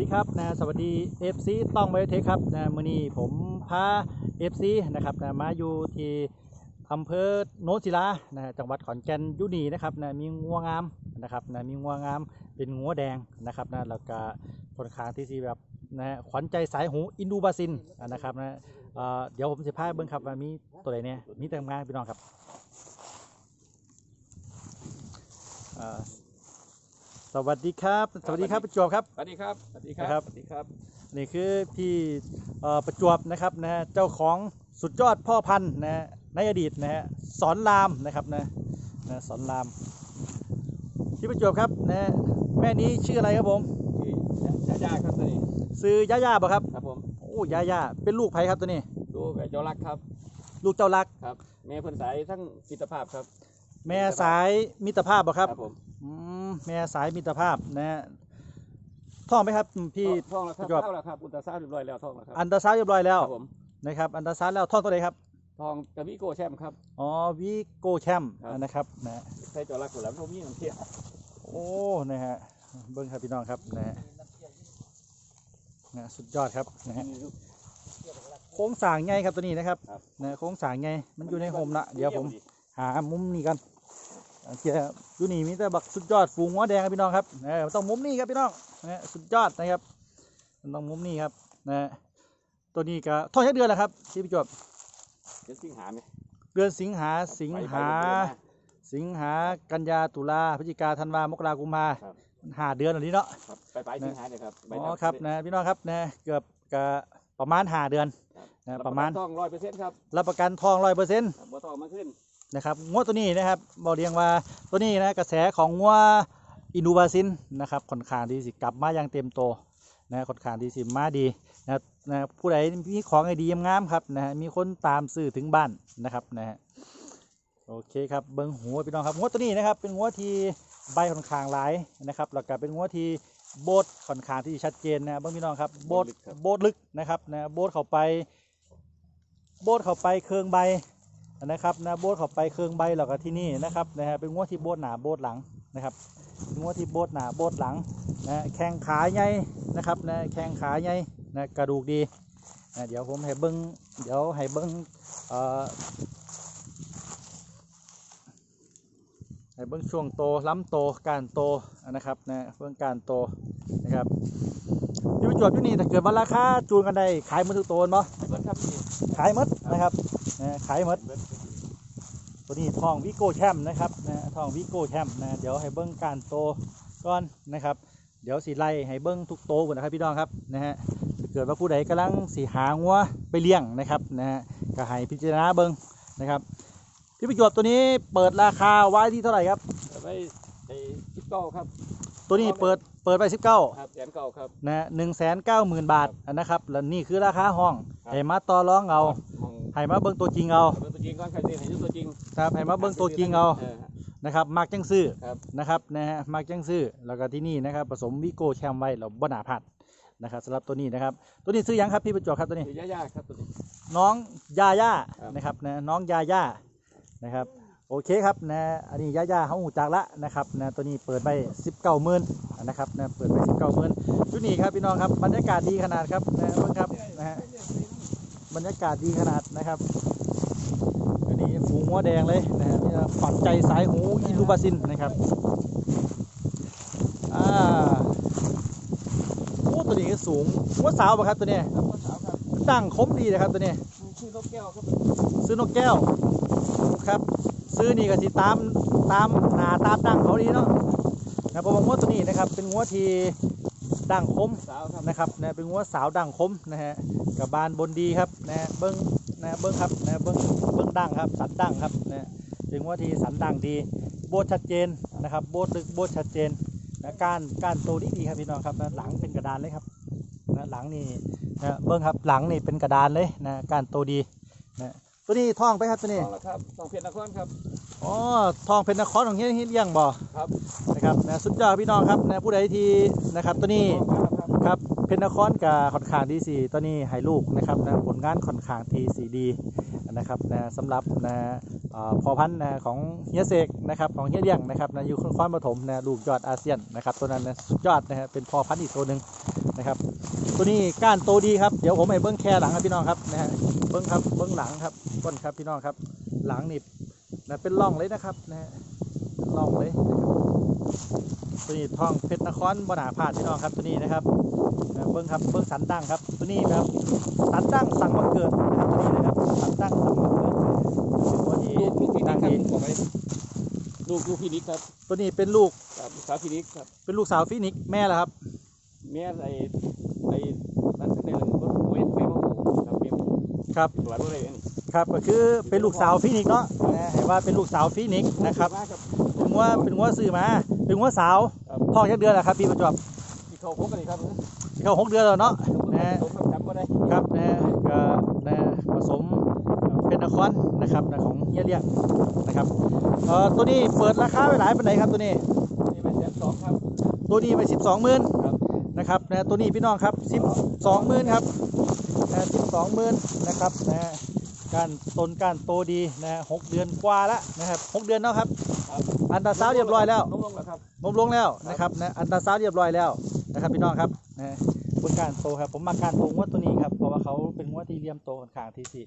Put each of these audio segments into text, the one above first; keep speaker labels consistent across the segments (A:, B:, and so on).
A: ดีครับนะสวัสดี FC ต้องไบโอเทคครับนะมื้อนี้ผมพา FC นะครับนะมาอยู่ที่อำเภอโนนศิลานะจังหวัดขอนแก่นยุนีนะครับนะมีงัวงามนะครับนะมีงัวงามเป็นงัวแดงนะครับนะแล้วก็ค่อนข้างที่สีแบบนะขวัญใจสายหูอินดูบาซินนะครับนะเเดี๋ยวผมจะพาเบิ่งครับว่ามีตัวไหนเนี่ยมีแต่งานพี่น้องครับ สวัสดีครับ สวัสดีครับประจวบครับ
B: สวัสดีครับ สวัสดีครั
A: นะครับ
B: สวัสดีครับ
A: นี่คือพี่เอ่อประจวบนะครับนะฮะเจ้าของสุดยอดพ่อพันธุ์นะฮะในอดีตนะฮะสอนรามนะครับนะนะสอนรามพี่ประจวบครับนะฮะแม่นี้ชื่ออะไรครับผม
B: ที่ยาย่าครับตัวนี้
A: ซื้อย่าย่าบ่ครับ
B: ครับผม
A: โอ้ย่าย่าเป็นลูกไผครับตัวนี้
B: ดูกับเจ้ารักครับ
A: ลูกเจ้ารัก
B: ครับแม่เพิ่นสายทั้งจิตภาพครับ
A: แม่สายมิตรภาพบ่ครับ
B: ผม
A: อืม แม่สายมิตรภาพนะฮะท่องไหมครับพี่
B: ท่องแล้วครับ
A: ประจวบ
B: เข้าแล้วครับอุลตราซาวด์เรียบร้อยแล้วท่องแล้วครับ
A: อันตราซาวด์เรียบร้อยแล้ว
B: ครับผม
A: นะครับ อันตราซาวด์แล้วท่องตัวไหนครับ
B: ทองกระวิโกแชมป์ครับ
A: อ๋อวีโกแชมป์
B: ครับ
A: นะครับนะฮะ
B: ใช้เจ้ารักตัวหลังผมมีน้ำเทียบ
A: โอ้นะฮะเบิ้งครับพี่น้องครับนะฮะนะสุดยอดครับนะฮะโค้งสร้างไงครับตัวนี้นะครับ
B: ครับ
A: นะโค้งสร้างไงมันอยู่ในโฮมละเดี๋ยวผมหามุมนี้กัน โอเคอยู่นี่มีแต่บักสุดยอดฝูงหัวแดงครับพี่น้องครับนะต้องมุมนี้ครับพี่น้องนะฮะสุดยอดนะครับมันต้องมุมนี้ครับนะฮะตัวนี้ก็ท่อแค่เดือนแหละครับที่พี่จวบ
B: เดี๋ยวสิงหาไหม
A: เดือนสิงหาสิง
B: ไป
A: หา
B: ไปเดือนนะ
A: สิงหากันยาตุลาพฤศจิกาธันวามกรากุมภา
B: ครับ
A: ห้าเดือนอันนี้เนาะ
B: ครับไปไปสิงหาเนี่ยครับใอ๋
A: อครับนะพี่น้องครับนะเกือบกับประมาณห้าเดือน
B: ครับ
A: นะประมาณ
B: ท่องร้อยเปอร์เซ็นต์ครับ
A: รับประกันทองร้อยเปอร์เซ็นต์
B: ครับบ่ต้องมาขึ้น
A: นะครับงวดตัวนี้นะครับบอกเรียงว่าตัวนี้นะกระแสของงัวอินูบาซินนะครับค่อนข้างดีสิกลับมาอย่างเต็มโตวนะค่อนข้างดีสิมาดีนะนะผู้ใดมีของไอดีงามๆครับนะฮะมีคนตามซื้อถึงบ้านนะครับนะฮะโอเคครับเบิ้งหัวพี่น้องครับงวดตัวนี้นะครับเป็นงวดที่ใบค่อนข้างหลายนะครับแล้วก็เป็นงวดที่โบดค่อนข้างที่ชัดเจนนะเบิ้งพี่น้องครับโบด
B: ลึกครับ
A: โบดลึกนะครับนะโบดเข้าไป โบดเข้าไปเคืองใบ นะครับนะโบดเข้าไปเคืองใบแล้วก็ที่นี่นะครับนะฮะเป็นงวดที่โบดหนาโบดหลังนะครับเป็นงวดที่โบดหนาโบดหลังนะแข้งขาใหญ่นะครับนะแข้งขาใหญ่นะกระดูกดีนะเดี๋ยวผมให้เบิ้งเดี๋ยวให้เบิ้งเอ่อให้เบิ้งช่วงโตล้ำโตการโตนะครับนะเบิ้งการโตนะครับอยู่ประจวบอยู่นี่ถ้าเกิดว่าราคาจูนกันได้ขายหมือทุกตัวเนาะ
B: เบิดครับนี่
A: ขายหมดนะครับ นะขายหมด
B: เบิด
A: ตัวนี้ทองวิโก้แชมป์นะครับนะทองวิโก้แชมป์นะเดี๋ยวให้เบิ้งการโตก่อนนะครับ เดี๋ยวสีไล่ให้เบิ้งทุกโตก่อนนะครับพี่น้องครับนะฮะถ้าเกิดว่าผู้ใดกำลังสีหางัวไปเลี้ยงนะครับนะฮะก็ให้พิจารณาเบิ้งนะครับพี่ประจวบตัวนี้เปิดราคาไว้ที่เท่าไหร่ครับ
B: เอาไปไอ้ทิปเก้าครับ
A: ตัวนี้เปิดเปิดไปสิบเก้า
B: ครับแสนเก้าครับ
A: นะหนึ่งแสนเก้าหมื่นบาทนะครับแล้วนี่คือราคาห้อง
B: ครับ
A: ให้มาต่อรองเอา
B: มอง
A: ให้มาเบิ้งตัวจริงเอา
B: เอาเป็นตัวจริงก่อนใครเรียนให้ดูตัวจริง
A: ครับให้มาเบิ้งตัวจริงเอานะครับมักจังซื้อ
B: ครับ
A: นะครับนะฮะมักจังซื้อแล้วก็ที่นี่นะครับผสมวิโก้แชมป์ไว้เราบ่หนาผัดนะครับสำหรับตัวนี้นะครับ ตัวนี้ซื้อยังครับพี่ประจวบครับตัวนี้
B: คือยาๆครับตัวนี้
A: น้องยาย่า
B: ครับ
A: นะครับนะน้องยาย่านะครับโอเคครับนะอันนี้ยาย่าเขาหูจักละนะครับนะตัวนี้เปิดไปสิบเก้าหมื่นนะครับนะเปิดไปสิบเก้าหมื่นชุดนี้ครับพี่น้องครับบรรยากาศดีขนาดครับนะเบิ่งครับนะฮะ บรรยากาศดีขนาดนะครับอันนี้ฝูงหัวแดงเลยนะฮะนี่นะฝังใจสายหูอิลูบาซินนะครับอ่าโอ้ตัวนี้ก็สูงหัวสาวปะครับตัวเนี้ย
B: ครับพ่อสาวครับ
A: ตั้งคมดีนะครับตัวเนี้ย
B: ชื่อนกแก้วครับ
A: ซื้อนกแก้วครับซื้อนี่ก็สิตามตามหนาตามดังเขาดีเนาะนะเพราะว่างัวตัวนี้นะครับเป็นงัวที่ ดังคม
B: สาวครับ
A: นะครับนะเป็นงัวสาวดังคมนะฮะกับบานบนดีครับนะเบิ้งนะเบิ้งครับนะเบิ้งเบิ้งดังครับสันดังครับนะเป็นงัวที่สันดังดีโบดชัดเจนนะครับโบดลึกโบดชัดเจนนะการการโตดีดีครับพี่น้องครับนะหลังเป็นกระดานเลยครับนะหลังนี่นะเบิ้งครับหลังนี่เป็นกระดานเลยนะการโตดีนะตัวนี้ท่องไปครับตัวนี้
B: ต้องแล้วครับต้องเพชรนครครับ
A: อ๋อทองเพชรนครของเฮียเฮียเลี้ยงบ่
B: ครับ
A: นะครับนะสุดยอดพี่น้องครับนะผู้ใดที่นะครับตัวนี้
B: ต้องมาแล้วครับ
A: ครับเพชรนครกับค่อนข้างดีสีตัวนี้ให้ลูกนะครับนะผลงานค่อนข้างทีสีดีนะครับนะสำหรับนะเอ่อพอพันธุ์นะของเฮียเสกนะครับของเฮียเลี้ยงนะครับนะอยู่นครปฐมนะลูกยอดอาเซียนนะครับตัวนั้นนะสุดยอดนะฮะเป็นพอพันธุ์อีกตัวหนึ่งนะครับ ตัวนี้ก้านโตดีครับเดี๋ยวผมให้เบิ้งแค่หลังครับพี่น้องครับนะฮะเบิ้งครับเบิ้งหลังครับก้นครับพี่น้องครับ หลังนี่ นะเป็นร่องเลยนะครับนะฮะเป็นร่องเลยนะครับตัวนี้ทองเพชรนครบนาพลาดพี่น้องครับตัวนี้นะครับนะเบิ้งครับเบิ้งสันดั้งครับตัวนี้นะครับสันดั้งสั่งมาเกิดนะครับตัวนี้นะครับสันดั้งสั่งมาเกิดเป็นตัวที่
B: ลูกลูกพี่นิ
A: ดั
B: ก
A: ง
B: ครับ
A: ดี
B: บอกไว้ลูกลูกพี่นิกครับ
A: ตัวนี้เป็นลูก
B: ครับลูกสาวพี่นิกครับ
A: เป็นลูกสาวฟินิกซ์แม่แล้วครับ
B: แม่ไอ้ไอ้นั่นเป็นเรื่องรถเวทไม่มาหูครับเป็น
A: ครับ
B: ตัวอะไรเอง
A: ครับก็คือเป็นลูกสาวฟินิกซ์เนาะนะให้ว่าเป็นลูกสาวฟินิกซ์นะครับ
B: ครับ
A: เป็นงัวเป็นงัวซื้อมาเป็นงัวสาว
B: ครับ
A: ท้องจักเดือนแล้วครับพี่ประจวบ
B: ที่เขาพบกันเลยครับ
A: เข้าหกเดือนแล้วเนาะนะ
B: ผมจำก็ได้
A: ครับนะก็นะผสมเป็นนครนะครับนะของเฮียเลี้ยงนะครับเอ่อตัวนี้เปิดราคาไว้หลายปานไหนครับตัวนี้
B: นี่เป็นแสนสองครับ
A: ตัวนี้ไปสิบสองหมื่น
B: ครับ
A: นะครับนะตัวนี้พี่น้องครับสิบสองหมื่นครับนะสิบสองหมื่นนะครับนะ การต้นการโตดีนะหกเดือนกว่าแล้วนะครับหกเดือนเนาะครับ
B: ครับ
A: อันตราซาวด์เรียบร้อยแล้ว
B: ลงลงแล้วครับ
A: นมลงแล้วนะครับนะอันตราซาวด์เรียบร้อยแล้วนะครับพี่น้องครับนะบนการโตครับผมมาการโตงวดตัวนี้ครับเพราะว่าเขาเป็นงวดที่เลี่ยมโตค่อนข้างที่สิ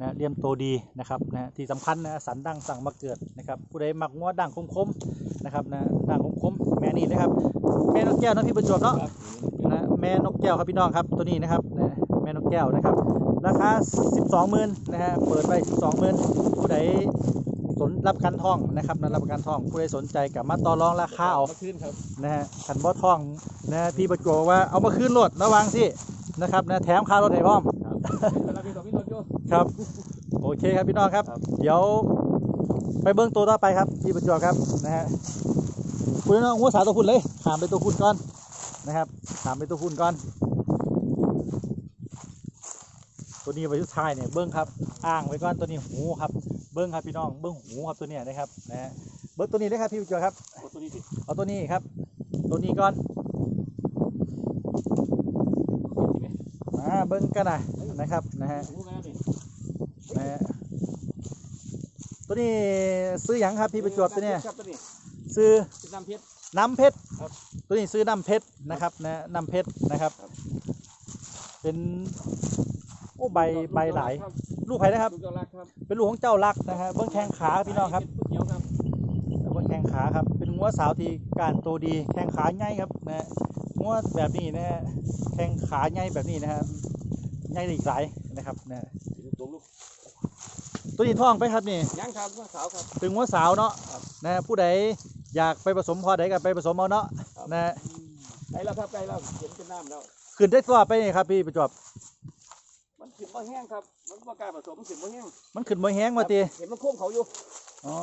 A: นะเลี่ยมโตดีนะครับนะที่สำคัญนะสันดังสั่งมาเกิดนะครับผู้ใดมักงวดดังคมๆนะครับนะดังคมๆแม่นี่นะครับแม่นกแก้วเนาะพี่ประจวบเนาะ
B: ครับ
A: นะแม่นกแก้วครับพี่น้องครับตัวนี้นะครับนะแม่นกแก้วนะครับ ราคา 12หมื่นนะฮะเปิดไป12หมื่นผู้ใดสนรับประกันทองนะครับนะรับประกันทองผู้ใดสนใจกับมาต่อรองราคาเอา
B: มาขึ้นครับ
A: นะฮะขันบ่ทองนะพี่ประจวบบอกว่าเอามาคืนรถระวังสินะครับนะแถมค่ารถให้พร้อม
B: ครับเป็นเราเป็นสองพี่รถโย
A: ครับโอเคครับพี่น้องครับ
B: ครับ
A: เดี๋ยวไปเบิ้งตัวต่อไปครับ พี่ประจวบครับนะฮะคุณน้องหัวสาวตัวคุณเลยขามไปตัวคุณก่อนนะครับขามไปตัวคุณก่อน ตัวนี้ไว้ชุดท้ายเนี่ยเบิ้งครับอ้างไว้ก่อนตัวนี้หูครับเบิ้งครับพี่น้องเบิ้งหูครับตัวเนี้ยนะครับนะฮะเบิ้งตัวนี้ได้ครับพี่ประจวบครับ
B: โอ้ตัวนี้ดิ
A: เอาตัวนี้ครับ ตัวนี้ก่อน
B: เห็นไหม
A: อ่าเบิ้งกันนะนะครับนะฮะ
B: รู้ไหมครับนี่
A: นะฮะตัวนี้ซื้อหยังครับพี่ประจวบตัวเนี้ย
B: ครับตัวนี้
A: ซื้อ
B: เป็นน้ำเพชร
A: น้ำเพชร
B: ครับ
A: ตัวนี้ซื้อน้ำเพชรนะครับนะน้ำเพชรนะครับ
B: ครับ
A: เป็นโอ้ใบใบหลาย
B: ครับ
A: ลูกไผ่นะครับ
B: ลูกเจ้ารักครับ
A: เป็นลูกของเจ้ารักนะฮะเบิ้งแข้งขาพี่น้องครับ
B: เป็นผู้เขียวครับ
A: เบิ้งแข้งขาครับ เป็นงัวสาวที่การโตดีแข้งขาใหญ่ครับนะฮะงัวแบบนี้นะฮะแข้งขาใหญ่แบบนี้นะฮะใหญ่อีกหลายนะครับนะ
B: เป็นตัวลูก
A: ตัวนี้ท้องไปครับนี่
B: ยังครับว่าสาวครับ
A: เป็นงัวสาวเนาะ
B: ครับ
A: นะฮะผู้ใดอยากไปผสมพอใดก็ไปผสมเอาเนาะ
B: ครับ
A: นะฮะ
B: ไกลแล้วครับไกลแล้วเห็นเป็นน้ำแล้ว
A: ขึ้นได้ตัวไปนี่ครับพี่ประจวบ
B: มัน ขึ้นบ่แห้งครับ มันบ่กล้าผสมมันขึ้นบ่แห้ง
A: มันขึ้นบ่แห้งมาตี
B: เห็นมันโค้งเขาอยู่
A: อ๋อ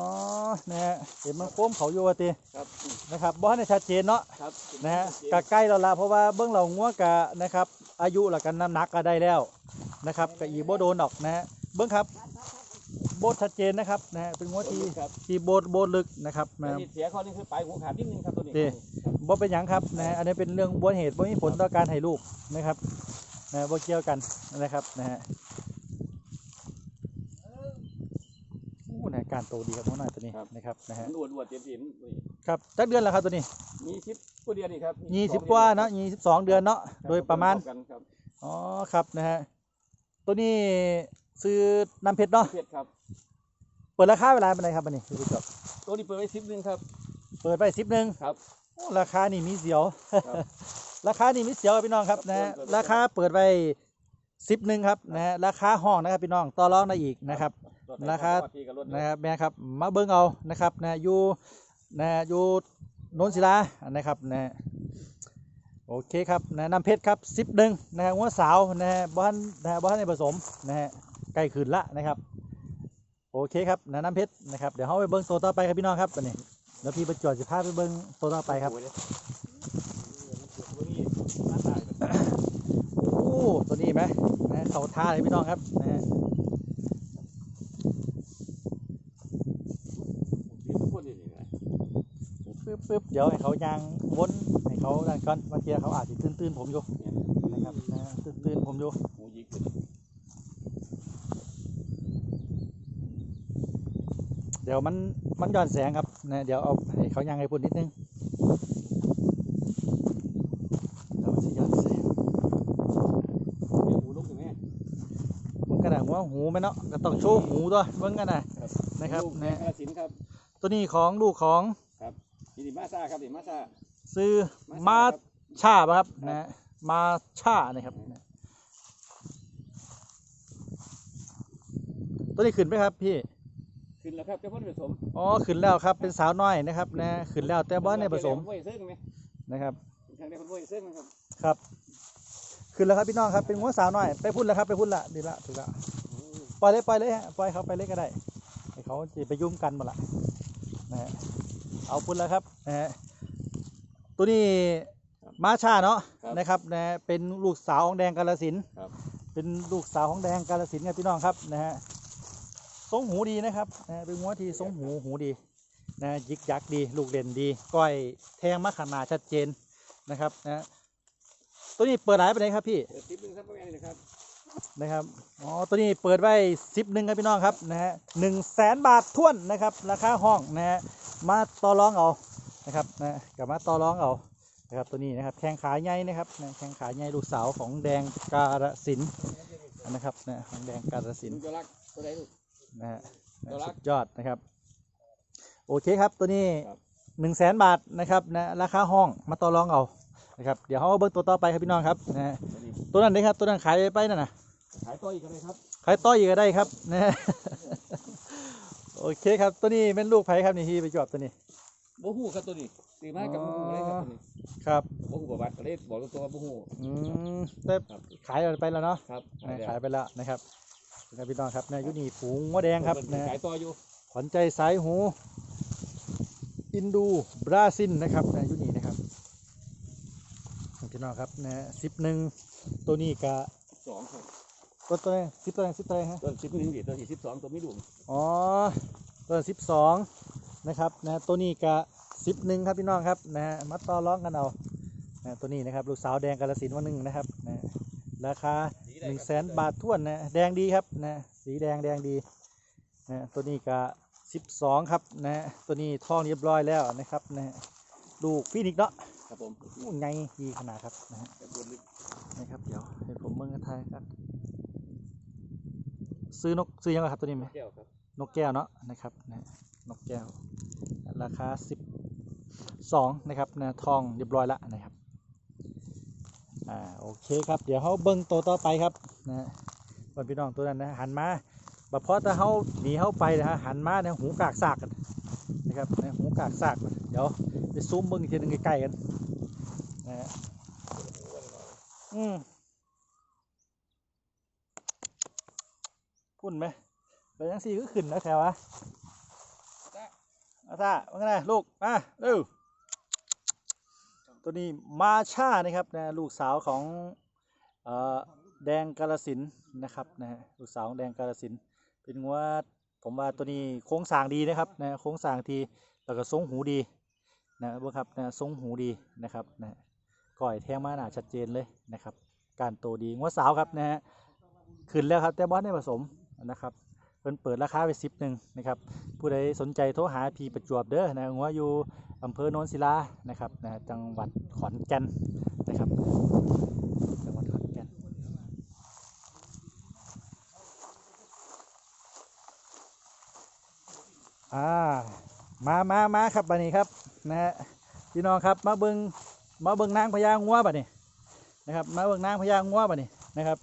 A: นะฮะ เห็นมันโค้มเขาอยู่ว่าตี
B: ครับอืม
A: นะครับบ่ให้ชัดเจนเนาะ
B: ครับ
A: นะฮะกะใกล้แล้วล่ะเพราะว่าเบื้องเรางัวกะนะครับ อายุแล้วกันน้ำหนักก็ได้แล้วนะครับกะอีบ่โดนออกนะฮะ เบื้องครับโบดชัดเจนนะครับนะฮะเป็นงัวที่
B: ครับ
A: ที่โบดโบดลึกนะครับ
B: แต่
A: นะ
B: นี่เสียข้อนี้คือปลายหัวขาดนิดนึงครับตัวนี้
A: ดีบ่เป็นหยังครับนะฮะอันนี้เป็นเรื่องบ่เหตุบ่มีผลต่อการให้ลูกนะครับ นะบ่เกี่ยวกันนะครับนะฮะโอ้นะการโตดีครับน้องน้อยตัวนี้นะครับนะฮะ
B: มันอวดอวดๆเต็มที่มันนี่
A: ครับจักเดือนแล้วครับตัวนี้
B: มีสิบกว่าเดือนนี่ครับ
A: ยี่สิบกว่าเนาะยี่สิบสองเดือนเนาะ
B: คบ
A: โดยประมาณ
B: กันครับ
A: อ๋อครับนะฮะตัวนี้ซื้อน้ำเพชรเนาะ
B: เพชรครับ
A: เปิดราคาเวลาเป็นไรครับอันนี้พี่ผู้ชม
B: ตัวนี้เปิดไว้สิบนึงครับ
A: เปิดไปสิบหนึ่ง
B: ครับ
A: โอ้ ราคานี่มีเสียว
B: ครับ
A: ราคานี่มีเสียวครับพี่น้องครับ
B: ครับ
A: นะฮะ
B: เปิดเปิด
A: ราคาเปิดไปสิบหนึ่งครับนะฮะราคาห้องนะครับพี่น้องต่อรองได้อีกนะครับราคา
B: ตีกับรถ
A: นะครับแม่ครับมาเบิ้งเอานะครับนะอยู่นะอยู่โนนศิลานะครับนะโอเคครับนะน้ำเพชรครับสิบหนึ่งนะฮะหัวสาวนะฮะบ้านนะฮะบ้านในผสมนะฮะใกล้คืนละนะครับ โอเคครับนะน้ำเพชรนะครับเดี๋ยวเขาไปเบิ้งตัวต่อไปครับพี่น้องครับอันนี้ แล้วพี่ประจวบจะพาไปเบิ้งตัวต่อไปครับ
B: โอ้ยตัวนี้น่าตายแบบ
A: โอ้ตัวนี้ไหมนะเขาท่าเลยพี่น้องครับนะฮะ
B: ทุกคนนี่นะ
A: ปึ๊บปึ๊บเดี๋ยวให้เขายางวนให้เขาดันก่อนบางทีเขาอาจจะตื่นตื่นๆผมอยู่นะครับนะตื่นตื่นๆผมอยู่
B: หูยิก เลย
A: เดี๋ยวมันมันย้อนแสงครับนะเดี๋ยวเอาให้เขายังให้พุ่นนิดนึงเดี๋ยวมันสิย้อนแสง
B: เดี๋ยวหูลุกอยู่แม่
A: มันกระดังว่าหูไหมเนาะก็ต้องโชว์หูด้วยเบิ่งกันนะนะครับ
B: ลูก
A: นะ
B: แม่กระสินครับ
A: ตัวนี้ของลูกของ
B: นี่ดิมาซาครับดิมาซา
A: ซื้อ
B: มา
A: มา
B: ครับ
A: ชาป่ะครับนะมาชานะครับตัวนี้ขึ้นไหมครับพี่
B: ขึ้นแล้วครับเจ้าพ่อผสม
A: อ๋อขึ้นแล้วครับเป็นสาวน้อยนะครับนะขึ้นแล้วแต่บ่ในผสม
B: ไว้เซิ่งไหม
A: นะครับ
B: ทางนี้คนไว้เซิ่งนะครับ
A: ครับขึ้นแล้วครับพี่น้องครับเป็นงัวสาวน้อยไปพุ่นแล้วครับไปพุ่นละดีละถูกละปล่อยเลยปล่อยเลยฮะปล่อยเขาไปเลยก็ได้ให้เขาจะไปยุ่งกันหมดละนะฮะเอาพุ่นแล้วครับนะฮะตัวนี้มาชาเนาะ
B: ครับ
A: นะครับนะเป็นลูกสาวของแดงกาลสินธุ์
B: ครับ
A: เป็นลูกสาวของแดงกาลสินธุ์ครับพี่น้องครับนะฮะท รงหูดีนะครับนะเป็นงัวที่ทรงหูหูดีนะยิกยักดี ลูกเด่นดีก้อยแทงมะขนาดชัดเจนนะครับนะตัวนี้เปิดหลายไปไหนใดครับพี่
B: เปิดทิปนึงครับพ่อแม่นี่นะครับ
A: นะครับอ๋อตัวนี้เปิดไว้สิบหนึ่งครับพี่น้องครับนะฮะหนึ่งแสนบาทท้วนนะครับราคาห้องนะฮะมาต่อรองเอานะครับนะกลับมาต่อรองเอานะครับตัวนี้นะครับแข้งขาใหญ่นะครับนะแข้งขาใหญ่ลูกสาวของแดงกาลสินธุ์นะครับนะของแดงกาลสิน
B: ลู
A: ธุ์
B: กเจ้ารักตัวใดลูก
A: นะฮะ
B: ตัวรัก
A: สุดยอดนะครับ โอเคครับตัวนี้
B: ครับ
A: หนึ่งแสนบาทนะครับนะราคาห้องมาต่อรองเอานะครับเดี๋ยวเขาเอาเบิ้งตัวต่อไปครับพี่น้องครับนะฮะ
B: ตัวนี้
A: ตัวนั้นเลยครับตัวนั้นขายไปนั่นนะ
B: ขายต่ออีกเลยครับ
A: ขายต่ออีกก็ได้ครับนะฮะโอเคครับตัวนี้เป็นลูกไผ่ครับนี่ที่ไปจอบตัวนี้
B: โบหูครับตัวนี้ตีมากับโบหูเลยครับตัวนี้
A: ครับ
B: โบหูประวัติก็เลยบอกตัวว่าโบหู
A: อืมแต่
B: ครับ
A: ขายไปแล้วเนาะ
B: ครับ
A: นะขายไปแล้วนะครับ นะครับพี่น้องครับนะอยุนี่ฝูงหัวแดงครับนะ
B: ขายต่ออยู่
A: ขวัญใจสายหู อินดูบราซิลนะครับนะอยุนี่นะครับพี่น้องครับนะสิบหนึ่งตัวนี้กะ
B: สองครับ
A: ตัวตัวสิบตัวสิบตัวฮะ
B: ตัวสิบหนึ่งดิตัวที่สิบสองตัวไม่ดุม
A: อ๋อตัวสิบสองนะครับนะตัวนี้กะสิบหนึ่งครับพี่น้องครับนะฮะมาต่อร้องกันเอานะตัวนี้นะครับลูกสาวแดงกาลสินธุ์วันหนึ่งนะครับนะราคาหนึ่งแสนบาทท้วนนะแดงดีครับ นะ สีแดงแดงดีนะตัวนี้กะสิบสองครับนะ ตัวนี้ท้องเรียบร้อยแล้วนะครับนะลูกฟินิกซ์เนาะ
B: ครับผม
A: อู้ไงดีขนาดครับนะฮะ
B: แต่บนลึก
A: นะครับ เดี๋ยวให้ผมเบิ่งกันทายครับ ซื้อนกซื้อยังไงครับตัวนี้ไหม
B: แก้วครับ
A: นกแก้วเนาะนะครับนะนกแก้ว ราคาสิบสองนะครับนะทองเรียบร้อยละนะครับอ่าโอเคครับ เดี๋ยวเขาเบิ้งตัวต่อไปครับนะ บนพี่น้องตัวนั้นนะหันมาบัดเพราะถ้าเขาหนีเขาไปนะฮะหันมาเนี่ยหูกากซากกันนะครับนะหูกากซากเดี๋ยวไปซูมเบิ้งทีนึงใกล้ๆกันนะฮะอืมพุ่นไหมไปยังสี่ก็ขึ้นแล้วแถววะอาซาว่าไงลูก มาเร็วตัวนี้มาชานะครับนะลูกสาวของเอ่อ แดงกาลสินนะครับนะฮะลูกสาวของแดงกาลสินเป็นงัวผมว่าตัวนี้โค้งสางดีนะครับนะโค้งสางทีแล้วก็ทรงหูดีนะเบ่งครับนะทรงหูดีนะครับนะก่อยแทงมาหนาชัดเจนเลยนะครับ การโตดีงัวสาวครับนะฮะขึ้นแล้วครับแต่บอสได้ผสมนะครับเพิ่นเปิดราคาไปสิบหนึ่งนะครับผู้ใดสนใจโทรหาพีประจวบเด้อนะหัวอยู่อำเภอโนนศิลานะครับนะจังหวัดขอนแก่นนะครับจังหวัดขอนแก่น อ่ามามามาครับบัดนี้ครับนะฮะพี่น้องครับมาเบิงมาเบิงนางพญางัวบัดนี้นะครับมาเบิงนางพญางัวบัดนี้นะครับ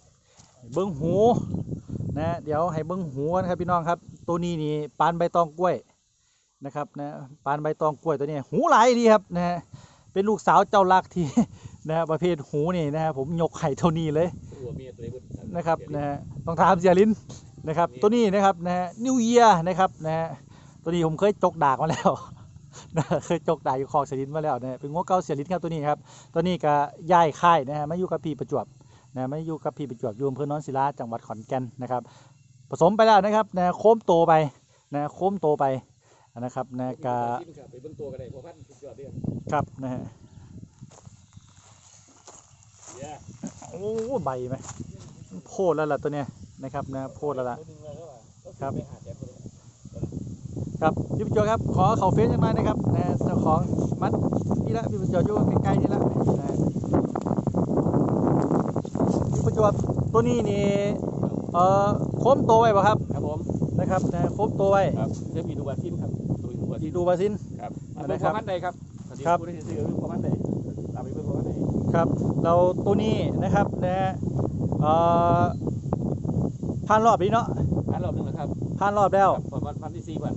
A: เบิงหูนะเดี๋ยวให้เบิงหูกันครับพี่น้องครับ ตัวนี้นี่ปานใบตองกล้วยนะครับนะปานใบตองกล้วยตัวนี้หูหลายดีครับนะฮะเป็นลูกสาวเจ้าลักที่นะฮะประเภทหูนี่นะฮะผมยกไข่เท่านี้เลย
B: ตัวเมียตัวนี้บุญ
A: นะครับนะฮะต้องถามเสียลินนะครับ ตัวนี้นะครับนะฮะนิวเยียนะครับนะฮะ ตัวนี้ผมเคยจกดากมาแล้วเคยจกดากอยู่คลองเสียลินมาแล้วนะฮะเป็นงวเก้าเสียลินครับตัวนี้ครับตัวนี้ก็ย้ายค่ายนะฮะมาอยู่กับพี่ประจวบนะมาอยู่กับพี่ประจวบอยู่อำเภอโนนศิลาจังหวัดขอนแก่นนะครับผสมไปแล้วนะครับนะโค้มโตไปนะโค้มโตไปนะครับนะกะ
B: กันได้พอพันสุดยอดเด้อ
A: ครับนะฮะโอ้ใบไหมโพดแล้วล่ะตัวเนี้ยนะครับนะโพดแล้วล่ะครับ
B: ไปหาแจ๊บเลย
A: ครับพี่ประจวบครับขอเขาเฟซยังไงนะครับนะเจ้าของมัดนี่ละพี่ประจวบอยู่ใกล้ๆนี่ละนะพี่ประจวบตัวนี้นี่เอ่อโค้มตัวไว้ป่ะครับ
B: ครับผม
A: นะครับนะโค้มตัวไว้
B: ครับเรื่องมีดูบาซินครับดูดูบาซิ
A: ที่
B: น
A: ดูบาซิน
B: ครับอัน
A: นะ
B: เป็น
A: ค
B: ครับวามมั่นใดครับ
A: ครับ
B: ผู้ที่ซื้อเป็นความมั่นใดตามไปเป็นความมั่นใด
A: ครับ เราตัวนี้นะครับนะฮะเอ่อผ่านรอบนี้เนาะ
B: อันรอบหนึ่งนะครับ
A: ผ่านรอบแล้ว
B: ครับประมาณพันที่สี่วัน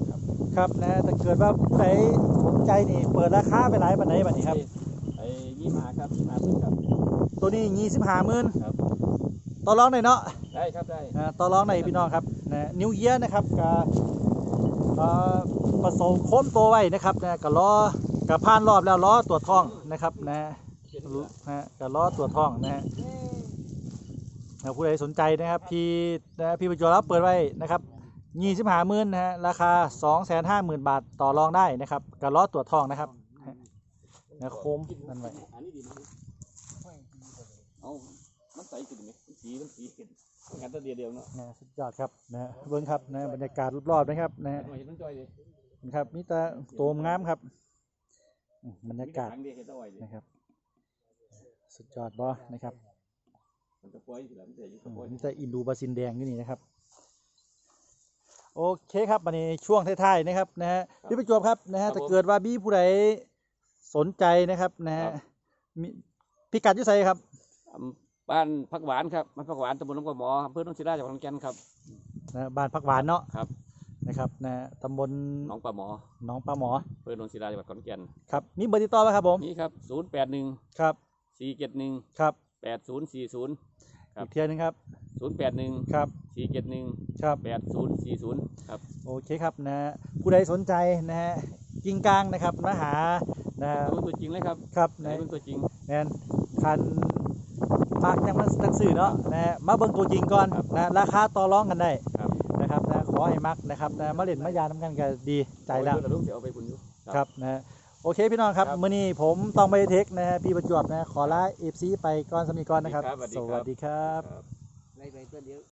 B: ครับ
A: ครับนะถ้าเกิดว่าผู้ใดสนใจนี่เปิดราคาไปหลายปันไหนบัดนี้ครับ
B: ไอ้ยี่ห้าครับยี่ห้าครับ
A: ตัวนี้ยี่สิบห้าหมื่น
B: ครับ
A: ต่อรองหน่อยเนาะ
B: ได้ครับได้
A: อ่าต่อรองหน่อยพี่น้องครับนะนิวเยียนะครับกับเอ่อผสมโค้มตัวไว้นะครับนะกับล้อกับผ่านรอบแล้วล้อตรวจท้องนะครับนะรู้นะฮะกับล้อตรวจท้องนะฮะนะผู้ใดสนใจนะครับพี่นะพี่ประจวบรับเปิดไว้นะครับ ยี่สิบห้าหมื่นนะฮะราคาสองแสนห้าหมื่นบาทต่อรองได้นะครับกับล้อตรวจท้องนะครับนะโค้มนั่นไว้
B: อันนี้ดีมั้ยเอามันใสขึ้นไหมมันสีมันสีขึ้นมันกันแตัวเดียวเดียวเนาะ
A: นะสุดยอดครับนะเบิ้งครับนะบรรยากาศรอบๆนะครับนะ
B: เห็นไหมเห็นมันจ้อยเลย
A: ครับมีแต่โตมงามครับอืมบรรยากาศ
B: มีแต่หงเดียวเห็นต้อยเลย
A: นะครับ สุดยอดบ่นะครับ
B: มันจะปล่อยสิล่ะมันจะอยู่
A: อื
B: กับ
A: ม
B: ปล่อย
A: มีแต่อินดูบาซินแดงอยู่นี่นะครับ โอเคครับวันนี้ช่วงท้ายๆนะครับนะฮะพี่ประจวบครับนะฮะถ้าเกิดว่าบี้ผู้ใดสนใจนะครับนะฮะมีพิกัดอยุ่ไสครับ
B: อำบ้านพักหวานครับมันพักหวานตำบลหนองปลาหมออำเภอหนองศิลาจังหวัดขอนแก่นครับ
A: นะบ้านพักหวานเนาะ
B: ครับ
A: นะครับนะฮะตำบล
B: หนองปลาหมอ
A: หนองปลาหมอ
B: อำเภอหนองศิลาจังหวัดขอนแก่น
A: ครับมีเบอร์ติดต่อไหมครับผม
B: นี่ครับศูนย์แปดหนึ่ง
A: ครับ
B: สี่เจ็ดหนึ่ง
A: ครับ
B: แปดศูนย์สี่ศูนย์ ครับ
A: อีกเทียหนึงครับ
B: ศูนย์แปดหนึ่ง
A: ครับ
B: สี่เจ็ดหนึ่ง
A: ครับ
B: แปดศูนย์สี่ศูนย์ครับ
A: โอเคครับนะฮะผู้ใดสนใจนะฮะกิ่งกลางนะครับมาหานะฮะ
B: เอาเป็นตัวจริงเลยครับ
A: ครับ
B: ไหน
A: นะ
B: เป็นตัวจริง
A: แนนคันมากยังมันตักสื่อเนาะนะฮะมาเบิ่งตัวจริงก่อน
B: ครับ
A: นะราคาต่อรองกันได้
B: ครับ
A: นะครับนะขอให้มักนะครับนะมาเล่นมายาน้ำกันก็ดีใจแล้ว
B: เอาไปเพิ่นเอาลูกเสียเอาไปคุณอยู่
A: ครับนะฮะ โอเคพี่น้องครับ
B: ครับ
A: มื้อนี้ผมต้องไปเทคนะฮะพี่ประจวบนะ ขอลาเอฟซีไปก่อนสมีก่อนนะครับ
B: สวัสดีครับ
A: สวัสดีครับ
B: ครับ
C: ไล่ไปตัวเดียว